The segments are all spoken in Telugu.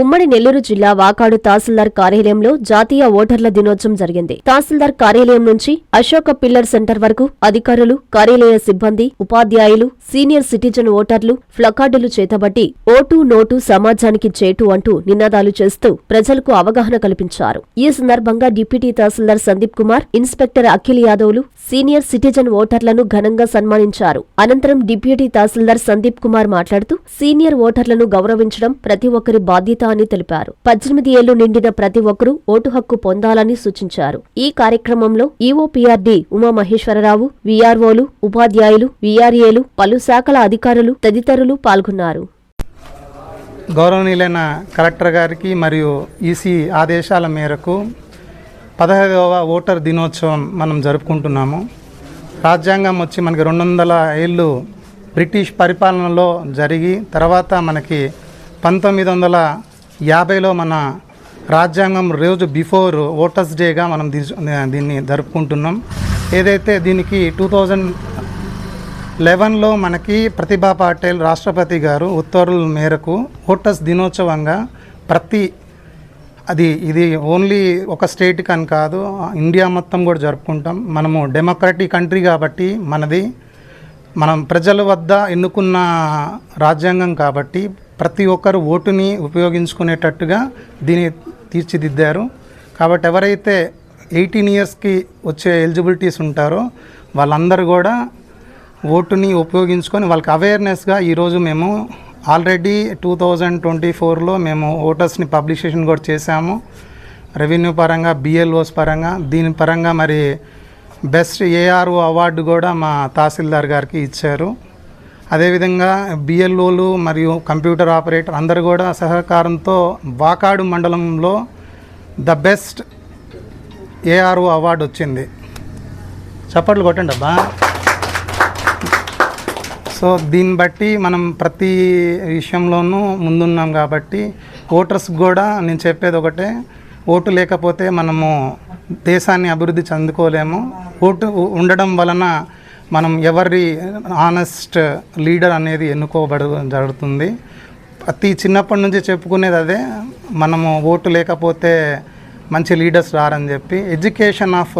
ఉమ్మడి నెల్లూరు జిల్లా వాకాడు తహసీల్దార్ కార్యాలయంలో జాతీయ ఓటర్ల దినోత్సవం జరిగింది. తహసీల్దార్ కార్యాలయం నుంచి అశోక పిల్లర్ సెంటర్ వరకు అధికారులు కార్యాలయ సిబ్బంది ఉపాధ్యాయులు సీనియర్ సిటిజన్ ఓటర్లు ఫ్లకార్డులు చేతబట్టి ఓటు నోటు సమాజానికి చేటు అంటూ నినాదాలు చేస్తూ ప్రజలకు అవగాహన కల్పించారు. ఈ సందర్భంగా డిప్యూటీ తహసీల్దార్ సందీప్ కుమార్ ఇన్స్పెక్టర్ అఖిల్ యాదవ్లు సీనియర్ సిటిజన్ ఓటర్లను ఘనంగా సన్మానించారు. అనంతరం డిప్యూటీ తహసీల్దార్ సందీప్ కుమార్ మాట్లాడుతూ సీనియర్ ఓటర్లను గౌరవించడం ప్రతి ఒక్కరి బాధ్యత అని తెలిపారు. పద్దెనిమిది ఏళ్ళు నిండిన ప్రతి ఒక్కరూ ఓటు హక్కు పొందాలని సూచించారు. ఈ కార్యక్రమంలో ఈఓపీఆర్డీ ఉమామహేశ్వరరావు వీఆర్ఓలు ఉపాధ్యాయులు వీఆర్ఏలు పలు శాఖల అధికారులు తదితరులు పాల్గొన్నారు. గౌరవనీయులైన కలెక్టర్ గారికి మరియు ఈసీ ఆదేశాల మేరకు పదహైదవ ఓటర్ దినోత్సవం మనం జరుపుకుంటున్నాము. రాజ్యాంగం వచ్చి మనకి రెండు వందల ఏళ్ళు బ్రిటిష్ పరిపాలనలో జరిగి తర్వాత మనకి పంతొమ్మిది వందల యాభైలో మన రాజ్యాంగం రోజు బిఫోర్ ఓటర్స్ డేగా మనం దీన్ని జరుపుకుంటున్నాం. ఏదైతే దీనికి టూ థౌజండ్ లెవెన్లో మనకి ప్రతిభా పాటిల్ రాష్ట్రపతి గారు ఉత్తర్వుల మేరకు ఓటర్స్ దినోత్సవంగా ప్రతి అది ఇది ఓన్లీ ఒక స్టేట్ అని కాదు ఇండియా మొత్తం కూడా జరుపుకుంటాం. మనము డెమోక్రటిక్ కంట్రీ కాబట్టి మనది మనం ప్రజల వద్ద ఎన్నుకున్న రాజ్యాంగం కాబట్టి ప్రతి ఒక్కరు ఓటుని ఉపయోగించుకునేటట్టుగా దీన్ని తీర్చిదిద్దారు. కాబట్టి ఎవరైతే ఎయిటీన్ ఇయర్స్కి వచ్చే ఎలిజిబిలిటీస్ ఉంటారో వాళ్ళందరూ కూడా ఓటుని ఉపయోగించుకొని వాళ్ళకి అవేర్నెస్గా ఈరోజు మేము ఆల్రెడీ టూ థౌజండ్ ట్వంటీ ఫోర్లో మేము ఓటర్స్ని పబ్లిషేషన్ కూడా చేశాము. రెవెన్యూ పరంగా బిఎల్ఓస్ పరంగా దీని పరంగా మరి బెస్ట్ ఏఆర్ఓ అవార్డు కూడా మా తహసీల్దార్ గారికి ఇచ్చారు. అదేవిధంగా బిఎల్ఓలు మరియు కంప్యూటర్ ఆపరేటర్ అందరు కూడా సహకారంతో వాకాడు మండలంలో ద బెస్ట్ ఏఆర్ఓ అవార్డు వచ్చింది. చప్పట్లు కొట్టండి అబ్బా. సో దీన్ని బట్టి మనం ప్రతి విషయంలోనూ ముందున్నాం కాబట్టి ఓటర్స్ కూడా నేను చెప్పేది ఒకటే ఓటు లేకపోతే మనము దేశాన్ని అభివృద్ధి చెందుకోలేము. ఓటు ఉండడం వలన మనం ఎవరి ఆనెస్ట్ లీడర్ అనేది ఎన్నుకోబడ జరుగుతుంది. ప్రతి చిన్నప్పటి నుంచి చెప్పుకునేది అదే మనము ఓటు లేకపోతే మంచి లీడర్స్ రారని చెప్పి ఎడ్యుకేషన్ ఆఫ్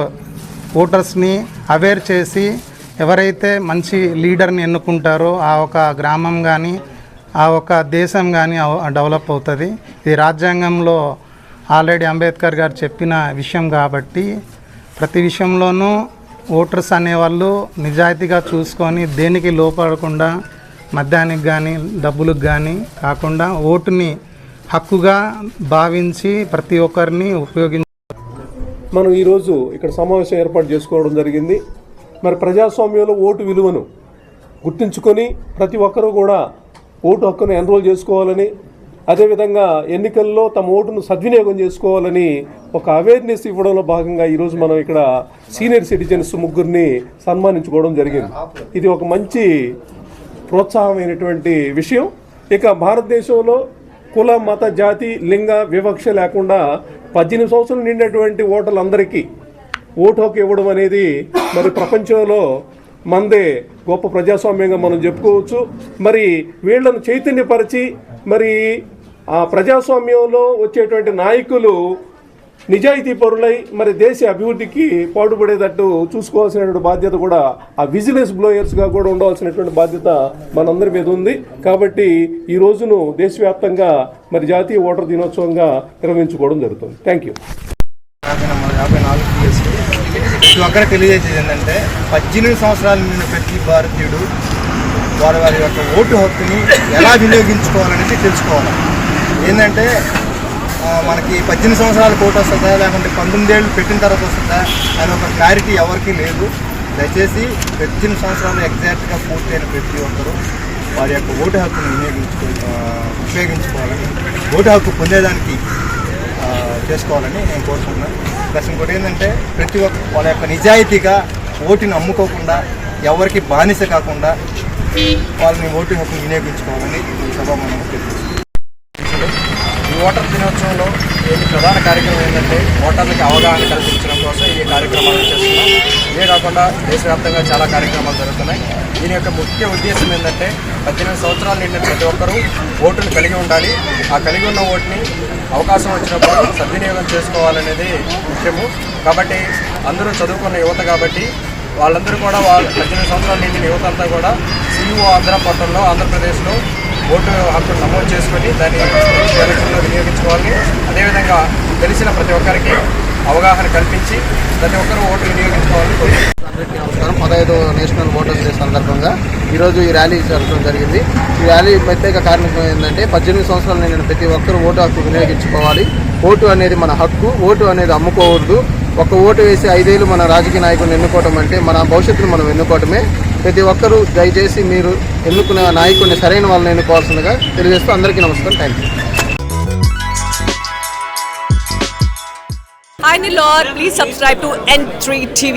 ఓటర్స్ని అవేర్ చేసి ఎవరైతే మంచి లీడర్ని ఎన్నుకుంటారో ఆ ఒక గ్రామం కానీ ఆ ఒక దేశం కానీ డెవలప్ అవుతుంది. ఇది రాజ్యాంగంలో ఆల్రెడీ అంబేద్కర్ గారు చెప్పిన విషయం కాబట్టి ప్రతి విషయంలోనూ ఓటర్స్ అనేవాళ్ళు నిజాయితీగా చూసుకొని దేనికి లోపడకుండా మద్యానికి కానీ డబ్బులకు కానీ కాకుండా ఓటుని హక్కుగా భావించి ప్రతి ఒక్కరిని ఉపయోగించ మనం ఈరోజు ఇక్కడ సమావేశం ఏర్పాటు చేసుకోవడం జరిగింది. మరి ప్రజాస్వామ్యంలో ఓటు విలువను గుర్తుంచుకొని ప్రతి ఒక్కరూ కూడా ఓటు హక్కును ఎన్రోల్ చేసుకోవాలని అదేవిధంగా ఎన్నికల్లో తమ ఓటును సద్వినియోగం చేసుకోవాలని ఒక అవేర్నెస్ ఇవ్వడంలో భాగంగా ఈరోజు మనం ఇక్కడ సీనియర్ సిటిజన్స్ ముగ్గురిని సన్మానించుకోవడం జరిగింది. ఇది ఒక మంచి ప్రోత్సాహమైనటువంటి విషయం. ఇక భారతదేశంలో కుల మత జాతి లింగ వివక్ష లేకుండా పద్దెనిమిది సంవత్సరాలు నిండినటువంటి ఓటర్లందరికీ ఓటు హక్కు ఇవ్వడం అనేది మరి ప్రపంచంలో మందే గొప్ప ప్రజాస్వామ్యంగా మనం చెప్పుకోవచ్చు. మరి వీళ్ళను చైతన్యపరిచి మరి ఆ ప్రజాస్వామ్యంలో వచ్చేటువంటి నాయకులు నిజాయితీ పరులై మరి దేశ అభివృద్ధికి పాటుపడేటట్టు చూసుకోవాల్సినటువంటి బాధ్యత కూడా ఆ విజిలెన్స్ బ్లోయర్స్గా కూడా ఉండవలసినటువంటి బాధ్యత మనందరి మీద ఉంది. కాబట్టి ఈ రోజును దేశవ్యాప్తంగా మరి జాతీయ ఓటర్ దినోత్సవంగా నిర్వహించుకోవడం జరుగుతుంది. థ్యాంక్ యూ యాభై నాలుగు తెలియజేసేది ఏంటంటే పద్దెనిమిది సంవత్సరాల నిన్న ప్రతి భారతీయుడు వారి వారి యొక్క ఓటు హక్కుని ఎలా వినియోగించుకోవాలనేది తెలుసుకోవాలి. ఏంటంటే మనకి పద్దెనిమిది సంవత్సరాల ఓటు వస్తుందా లేకుంటే పంతొమ్మిది ఏళ్ళు పెట్టిన తర్వాత వస్తుందా అని ఒక క్లారిటీ ఎవరికీ లేదు. దయచేసి పద్దెనిమిది సంవత్సరాలు ఎగ్జాక్ట్గా పూర్తయిన ప్రతి ఒక్కరూ వారి యొక్క ఓటు హక్కును వినియోగించుకో ఉపయోగించుకోవాలని ఓటు హక్కు పొందేదానికి చేసుకోవాలని నేను కోరుకుంటున్నాను ప్లస్ ఇంకోటి ఏంటంటే ప్రతి ఒక్క వాళ్ళ యొక్క నిజాయితీగా ఓటుని అమ్ముకోకుండా ఎవరికి బానిస కాకుండా వాళ్ళని ఓటు హక్కును వినియోగించుకోవాలని సభ మనం ఓటర్ దినోత్సవంలో ఈ ప్రధాన కార్యక్రమం ఏంటంటే ఓటర్లకు అవగాహన కల్పించడం కోసం ఈ కార్యక్రమాలు చేస్తున్నాం. ఇవే కాకుండా దేశవ్యాప్తంగా చాలా కార్యక్రమాలు జరుగుతున్నాయి. దీని యొక్క ముఖ్య ఉద్దేశం ఏంటంటే పద్దెనిమిది సంవత్సరాలు నిండిన ప్రతి ఒక్కరూ ఓటును కలిగి ఉండాలి. ఆ కలిగి ఉన్న ఓటుని అవకాశం వచ్చినప్పుడు సద్వినియోగం చేసుకోవాలనేది ముఖ్యము. కాబట్టి అందరూ చదువుకున్న యువత కాబట్టి వాళ్ళందరూ కూడా వాళ్ళ పద్దెనిమిది సంవత్సరాలు నిండిన యువత అంతా కూడా సిఇఓ ఆంధ్ర పోర్టల్లో ఆంధ్రప్రదేశ్లో ఓటు హక్కును నమోదు చేసుకొని దాన్ని ఎలక్షన్లో వినియోగించుకోవాలని అదేవిధంగా తెలిసిన ప్రతి ఒక్కరికి అవగాహన కల్పించి ప్రతి ఒక్కరూ ఓటు వినియోగించుకోవాలని అందరికీ నమస్కారం. పదహైదు నేషనల్ ఓటర్స్ డే సందర్భంగా ఈరోజు ఈ ర్యాలీ జరగడం జరిగింది. ఈ ర్యాలీ ప్రత్యేక కారణం ఏంటంటే పద్దెనిమిది సంవత్సరాలు నేను ప్రతి ఒక్కరూ ఓటు హక్కు వినియోగించుకోవాలి. ఓటు అనేది మన హక్కు ఓటు అనేది అమ్ముకోవద్దు. ఒక ఓటు వేసి ఐదేళ్ళు మన రాజకీయ నాయకుడిని ఎన్నుకోవటం అంటే మన భవిష్యత్తును మనం ఎన్నుకోవటమే. ప్రతి ఒక్కరూ దయచేసి మీరు ఎన్నుకున్న నాయకుడిని సరైన వాళ్ళని ఎన్నుకోవాల్సిందిగా తెలియజేస్తూ అందరికీ నమస్కారం. Thank you Hi Nilor, please subscribe to N3 TV.